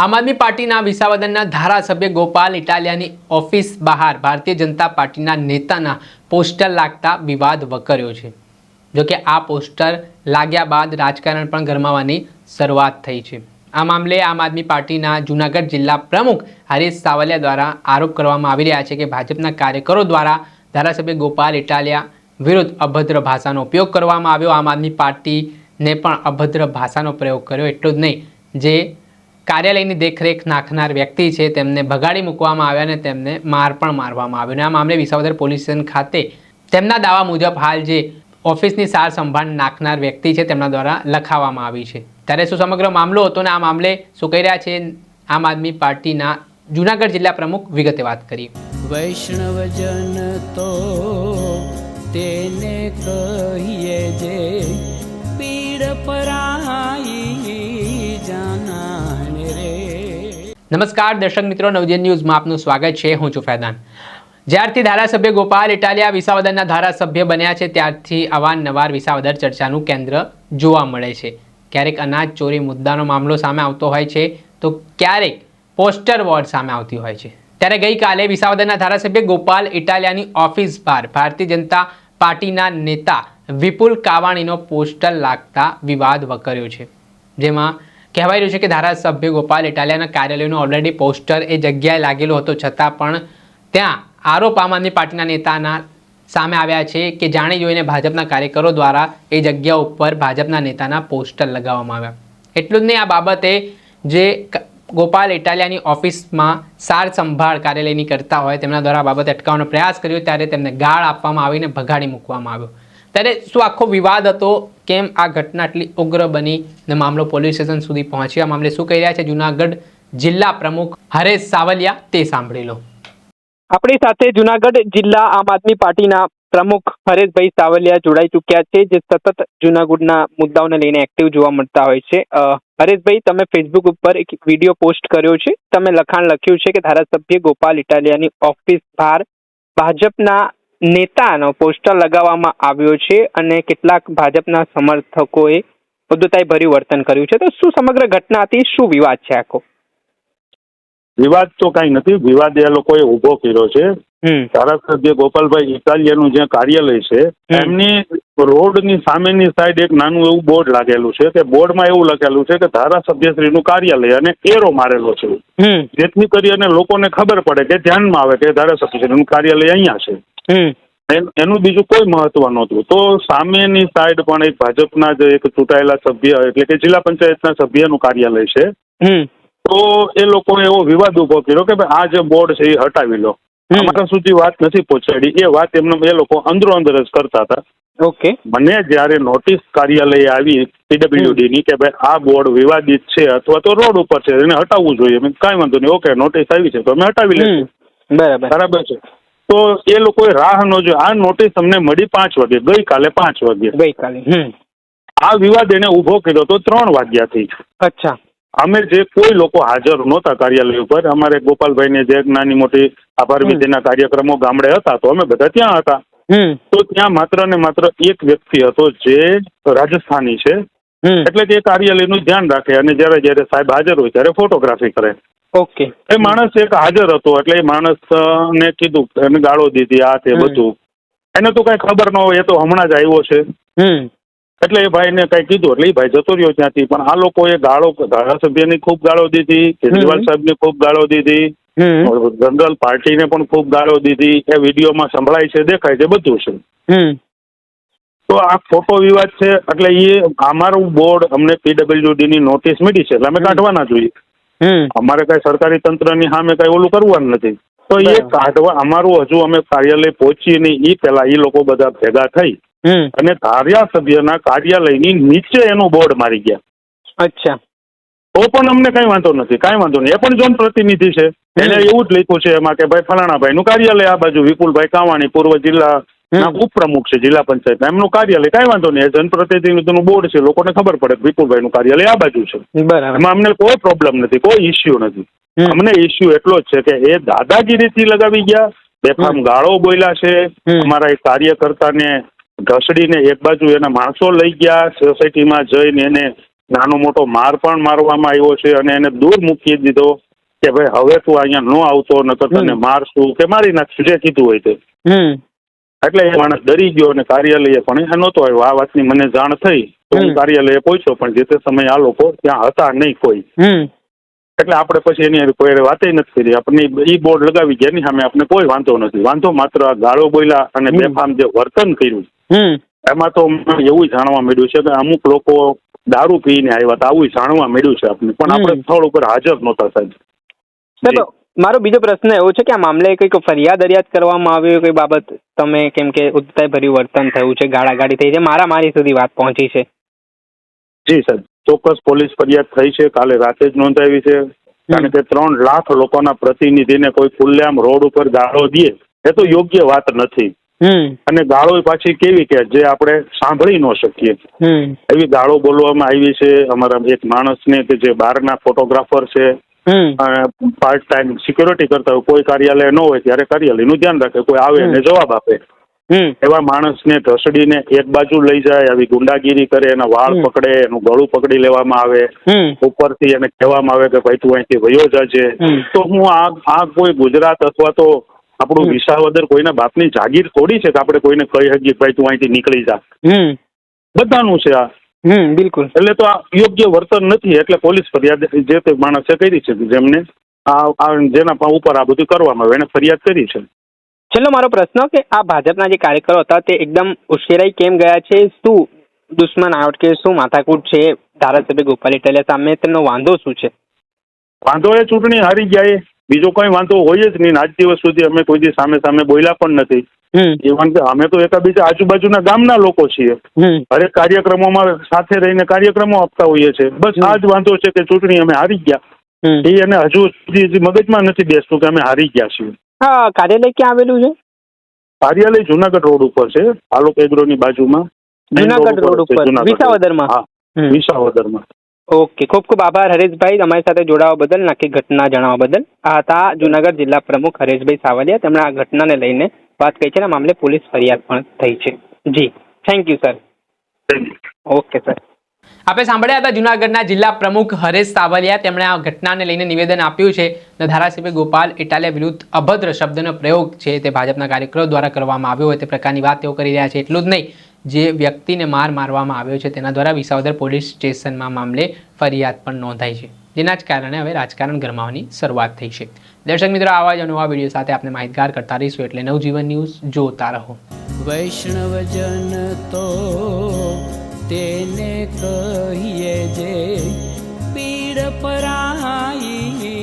આમ આદમી પાર્ટીના વિસાવદનના ધારાસભ્ય ગોપાલ ઇટાલિયાની ઓફિસ બહાર ભારતીય જનતા પાર્ટીના નેતાના પોસ્ટર લાગતા વિવાદ વકર્યો છે. જોકે આ પોસ્ટર લાગ્યા બાદ રાજકારણ પણ ગરમાવાની શરૂઆત થઈ છે. આ મામલે આમ આદમી પાર્ટીના જૂનાગઢ જિલ્લા પ્રમુખ હરીશ સાવલિયા દ્વારા આરોપ કરવામાં આવી રહ્યા છે કે ભાજપના કાર્યકરો દ્વારા ધારાસભ્ય ગોપાલ ઇટાલિયા વિરુદ્ધ અભદ્ર ભાષાનો ઉપયોગ કરવામાં આવ્યો. આમ આદમી પાર્ટીને પણ અભદ્ર ભાષાનો પ્રયોગ કર્યો. એટલું જ નહીં, જે કાર્યાલયની દેખરેખ નાખનાર વ્યક્તિ છે, તેમને ભગાડી મૂકવામાં આવ્યા અને તેમને માર પણ મારવામાં આવ્યો. અને આ મામલે વિસાવદર પોલીસ સ્ટેશન ખાતે તેમના દાવા મુજબ હાલ જે ઓફિસની સાર સંભાળ નાખનાર વ્યક્તિ છે, તેમના દ્વારા લખાવવામાં આવી છે. ત્યારે શું સમગ્ર મામલો હતો ને આ મામલે શું કહી રહ્યા છે? આમ આદમી પાર્ટીના જૂનાગઢ જિલ્લા પ્રમુખ વિગતે વાત કરી વૈષ્ણવજન તો તેને કહીએ જે પીડ પરાઈ નમસ્કાર, દર્શક મિત્રો, નવજન ન્યૂઝમાં આપનું સ્વાગત છે. હું છું ફૈદાન. જ્યારથી ધારાસભ્ય ગોપાલ ઇટાલિયા વિસાવદરના ધારાસભ્ય બન્યા છે, ત્યારથી અવારનવાર વિસાવદર ચર્ચાનું કેન્દ્ર જોવા મળે છે. ક્યારેક અનાજ ચોરી મુદ્દાનો મામલો સામે આવતો હોય છે, તો ક્યારેક પોસ્ટર વોર્ડ સામે આવતી હોય છે. ત્યારે ગઈકાલે વિસાવદરના ધારાસભ્ય ગોપાલ ઇટાલિયાની ઓફિસ બહાર ભારતીય જનતા પાર્ટીના નેતા વિપુલ કાવાણીનો પોસ્ટર લાગતા વિવાદ વકર્યો છે. જેમાં કહેવાય રહ્યું છે કે ધારાસભ્ય ગોપાલ ઇટાલિયાના કાર્યાલયનો ઓલરેડી પોસ્ટર એ જગ્યાએ લાગેલો હતો. છતાં પણ ત્યાં આરોપ આમ આદમી પાર્ટીના નેતાના સામે આવ્યા છે કે જાણી જોઈને ભાજપના કાર્યકરો દ્વારા એ જગ્યા ઉપર ભાજપના નેતાના પોસ્ટર લગાવવામાં આવ્યા. એટલું જ નહીં, આ બાબતે જે ગોપાલ ઇટાલિયાની ઓફિસમાં સાર સંભાળ કાર્યાલયની કરતા હોય તેમના દ્વારા આ બાબતે અટકાવવાનો પ્રયાસ કર્યો, ત્યારે તેમને ગાળ આપવામાં આવીને ભગાડી મૂકવામાં આવ્યો. ત્યારે શું આખો વિવાદ હતો? કેમ આ ઘટના આટલી ઉગ્ર બની ને મામલો પોલીસ સ્ટેશન સુધી પહોંચ્યો? આ મામલે શું કહી રહ્યા છે? જુનાગઢ જિલ્લા પ્રમુખ હરેશ સાવલિયા તે સાંભળી લો. આપણી સાથે જુનાગઢ જિલ્લા આમ આદમી પાર્ટીના પ્રમુખ હરેશભાઈ સાવલિયા જોડાઈ ચુક્યા છે, જે સતત જુનાગઢના મુદ્દાઓને લઈને એક્ટિવ જોવા મળતા હોય છે. હરેશભાઈ, તમે ફેસબુક ઉપર એક વીડિયો પોસ્ટ કર્યો છે. તમે લખાણ લખ્યું છે કે ધારાસભ્ય ગોપાલ ઇટાલિયાની ઓફિસ બહાર ભાજપના નેતાનો પોસ્ટર લગાવવામાં આવ્યો છે અને કેટલાક ભાજપના સમર્થકોએ ઉદ્ધતાઈ ભર્યું વર્તન કર્યું છે. તો શું સમગ્ર ઘટના હતી? શું વિવાદ છે આખો? વિવાદ તો કઈ નથી. વિવાદ એ લોકોએ ઊભો કર્યો છે. ધારાસભ્ય ગોપાલભાઈ ઇટાલિયાનું જે કાર્યાલય છે એમની રોડની સામેની સાઈડ એક નાનું એવું બોર્ડ લાગેલું છે કે બોર્ડમાં એવું લખેલું છે કે ધારાસભ્યશ્રીનું કાર્યાલય અને એરો મારેલો છે. જેથી કરી અને લોકોને ખબર પડે કે ધ્યાનમાં આવે કે ધારાસભ્યશ્રીનું કાર્યાલય અહીંયા છે. એન- એનું બીજું કોઈ મહત્વ નહોતું. તો સામેની સાઈડ પણ એક ભાજપના જે એક ચૂંટાયેલા સભ્ય એટલે કે જિલ્લા પંચાયતના સભ્યનું કાર્યાલય છે. હમ. તો એ લોકોએ એવો વિવાદ ઊભો કર્યો કે ભાઈ આ જે બોર્ડ છે એ હટાવી લો. અમારા સુધી વાત નથી પહોંચાડી. એ વાત એમને એ લોકો અંદરો અંદર જ કરતા હતા. ઓકે. મને જ્યારે નોટિસ કાર્યાલય આવી પીડબ્લ્યુડી ની કે ભાઈ આ બોર્ડ વિવાદિત છે અથવા તો રોડ ઉપર છે એને હટાવવું જોઈએ. મેં કાંઈ વાંધો નહીં. ઓકે નોટિસ આવી છે તો અમે હટાવી લઈશું. બરાબર. બરાબર છે. તો એ લોકોએ રાહ ન જોઈ. આ નોટિસ અમને મળી પાંચ વાગે ગઈકાલે પાંચ વાગે. ગઈકાલે આ વિવાદ એને ઊભો કર્યો તો ત્રણ વાગ્યાથી. અચ્છા. અમે જે કોઈ લોકો હાજર નહોતા કાર્યાલય ઉપર અમારે ગોપાલભાઈને જે નાની મોટી આભાર. વિધિના કાર્યક્રમો ગામડે હતા તો અમે બધા ત્યાં હતા. તો ત્યાં માત્ર ને માત્ર એક વ્યક્તિ હતો જે રાજસ્થાની છે. એટલે કે કાર્યાલયનું ધ્યાન રાખે અને જ્યારે જ્યારે સાહેબ હાજર હોય ત્યારે ફોટોગ્રાફી કરે. ઓકે. એ માણસ એક હાજર હતો એટલે એ માણસ ને કીધું એને ગાળો દીધી આ તે બધું. એને તો કઈ ખબર ન હોય એ તો હમણાં જ આવ્યો છે. એટલે એ ભાઈને કઈ કીધું એટલે એ ભાઈ જતો રહ્યો ત્યાંથી પણ આ લોકોએ ગાળો ધારાસભ્યની ખૂબ ગાળો દીધી કેજરીવાલ સાહેબ સાહેબની ખૂબ ગાળો દીધી જનરલ જનરલ પાર્ટીને પણ ખૂબ ગાળો દીધી એ વિડીયોમાં સંભળાય છે દેખાય છે બધું છે. તો આ ખોટો વિવાદ છે એટલે એ અમારું બોર્ડ અમને પીડબ્લ્યુડી ની નોટિસ મળી છે એટલે અમે. કાઢવાના જોઈએ. અમારે કઈ સરકારી તંત્રની સામે કઈ ઓલું કરવાનું નથી. તો એ કાઢવા અમારું હજુ અમે કાર્યાલય પહોંચીએ નહીં એ પેલા એ લોકો બધા ભેગા થઈ અને ધારાસભ્યના કાર્યાલયની નીચે એનું બોર્ડ મારી ગયા. અચ્છા. તો પણ અમને કઈ વાંધો નથી કાંઈ વાંધો નહીં. એ પણ જન પ્રતિનિધિ છે. એને એવું જ લખ્યું છે એમાં કે ભાઈ ફલાણાભાઈ નું કાર્યાલય આ બાજુ વિપુલભાઈ કાવાણી પૂર્વ જિલ્લા. ઉપપ્રમુખ છે જિલ્લા પંચાયત. એમનું કાર્યાલય કઈ વાંધો નહીં. જનપ્રતિનિધિનું બોર્ડ છે લોકોને ખબર પડે વિપુલભાઈ નું કાર્યાલય આ બાજુ છે. એમાં અમને કોઈ પ્રોબ્લેમ નથી કોઈ ઇસ્યુ નથી. અમને ઇસ્યુ એટલો જ છે કે એ દાદાગીરીથી લગાવી ગયા બેફામ ગાળો બોલ્યા છે. અમારા એક કાર્યકર્તાને ઘસડીને એક બાજુ એના માણસો લઈ ગયા સોસાયટીમાં જઈને એને નાનો મોટો માર પણ મારવામાં આવ્યો છે અને એને દૂર મૂકી દીધો કે ભાઈ હવે તું અહીંયા ન આવતો નકર તને. મારશું કે મારી નાખશું જે કીધું હોય તે. એટલે એ માણસ ડરી ગયો અને કાર્યાલયે પણ એ નહોતો આવ્યો. આ વાતની મને જાણ થઈ તો હું. કાર્યાલયે પહોંચ્યો પણ જે તે સમયે આ લોકો ત્યાં હતા નહીં કોઈ. એટલે આપણે પછી એની કોઈ વાતે નથી કરી. આપણને ઈ બોર્ડ લગાવી ગયા એની સામે આપણે કોઈ વાંધો નથી. વાંધો માત્ર આ ગાળો બોલ્યા અને. બેફામ જે વર્તન કર્યું. એમાં તો એવું જાણવા મળ્યું છે કે અમુક લોકો દારૂ પીને આવ્યા હતા. આવું જાણવા મળ્યું છે આપણને પણ આપણે સ્થળ ઉપર હાજર નહોતા સાહેબ. સાહેબ મારો બીજો પ્રશ્ન એવો છે કે આ મામલે કંઈક ફરિયાદ અરિયાદ કરવામાં આવી કોઈ બાબત તમે કેમ કે ઉત્તાય ભર્યું વર્તન થયું છે ગાળાગાળી થઈ છે મારા મારી સુધી વાત પહોંચી છે. જી સર ચોક્કસ પોલીસ ફરિયાદ થઈ છે કાલે રાતે જ નોંધાવી છે. કારણ કે ત્રણ લાખ લોકોના પ્રતિનિધિને કોઈ ખુલ્લેઆમ રોડ ઉપર ગાળો દે એ તો યોગ્ય વાત નથી. અને ગાળો પાછી કેવી કે જે આપણે સાંભળી ન શકીએ. એવી ગાળો બોલવામાં આવી છે અમારા એક માણસને કે જે બહારના ફોટોગ્રાફર છે પાર્ટ ટાઈમ સિક્યોરિટી કરતા હોય કોઈ કાર્યાલય ન હોય ત્યારે કાર્યાલયનું ધ્યાન રાખે કોઈ આવે અને જવાબ આપે. એવા માણસને ઢસડીને એક બાજુ લઈ જાય આવી ગુંડાગીરી કરે એના વાળ પકડે એનું ગળું પકડી લેવામાં આવે. ઉપરથી એને કહેવામાં આવે કે ભાઈ તું અહીંથી વયો જાજે. તો હું આ આ કોઈ ગુજરાત અથવા તો આપણું. વિસાવદર કોઈના બાપની જાગીર થોડી છે કે આપણે કોઈને કહી શકીએ ભાઈ તું અહીંથી નીકળી જા. બધાનું છે આ. હમ બિલકુલ. એટલે તો આ યોગ્ય વર્તન નથી એટલે પોલીસ ફરિયાદ જે તે માણસે કરી છે જેમને આ જેના ઉપર આ બધું કરવામાં આવે એને ફરિયાદ કરી છે. છેલ્લો મારો પ્રશ્ન કે આ ભાજપના જે કાર્યકરો હતા તે એકદમ ઉશ્કેરાઈ કેમ ગયા છે? શું દુશ્મન આવટ કે શું માથાકૂટ છે? ધારાસભ્ય ગોપાલ ઇટાલિયા સામે તેમનો વાંધો શું છે? વાંધો એ ચૂંટણી હારી ગયા એ. બીજો કોઈ વાંધો હોય જ નહીં. આજ દિવસ સુધી અમે કોઈ દી સામે સામે બોલ્યા પણ નથી. ઇવન કે અમે તો એકાબીજા આજુબાજુના ગામના લોકો છીએ. હરેક કાર્યક્રમોમાં સાથે રહીને કાર્યક્રમો આપતા હોઈએ છીએ. બસ આ જ વાંધો છે કે ચૂંટણી અમે હારી ગયા. એ અને હજુ સુધી મગજમાં નથી બેસતું કે અમે હારી ગયા છીએ. હા કાર્યાલય ક્યાં આવેલું છે? કાર્યાલય જુનાગઢ રોડ ઉપર છે. આલોક એગ્રોની બાજુમાં. જુનાગઢ રોડ ઉપર વિસાવદરમાં. હા. વિસાવદરમાં. ઓકે ખૂબ ખૂબ આભાર હરેશભાઈ. અમારી સાથે જોડાવા બદલ નાખી ઘટના જણાવવા બદલ. આ હતા જુનાગઢ જિલ્લા પ્રમુખ હરેશભાઈ સાવલિયા. તેમણે આ ઘટનાને લઈને વાત કરી છે અને મામલે પોલીસ ફરિયાદ પણ થઈ છે. જી. Thank you sir okay sir આપણે સાંભળ્યા હતા જુનાગઢના જિલ્લા પ્રમુખ હરેશ સાવલિયા. તેમણે આ ઘટનાને લઈને નિવેદન આપ્યું છે. અને ધારાસભ્ય ગોપાલ ઇટાલિયા વિરુદ્ધ અભદ્ર શબ્દનો પ્રયોગ છે તે ભાજપના કાર્યકરો દ્વારા કરવામાં આવ્યો હોય તે પ્રકારની વાત તેઓ કરી રહ્યા છે. એટલું જ નહીં. જે વ્યક્તિને માર મારવામાં આવ્યો છે તેના દ્વારા વિસાવદર પોલીસ સ્ટેશનમાં મામલે ફરિયાદ પણ નોંધાઈ છે. જેના જ કારણે હવે રાજકારણ ગરમાવાની શરૂઆત થઈ છે. દર્શક મિત્રો, આવા જ અનુવા વીડિયો સાથે આપણે માહિતગાર કરતા રહીશું એટલે નવજીવન ન્યૂઝ જોતા રહો. વૈષ્ણવજન તો તેને કહીએ જે પીડ પરાઈ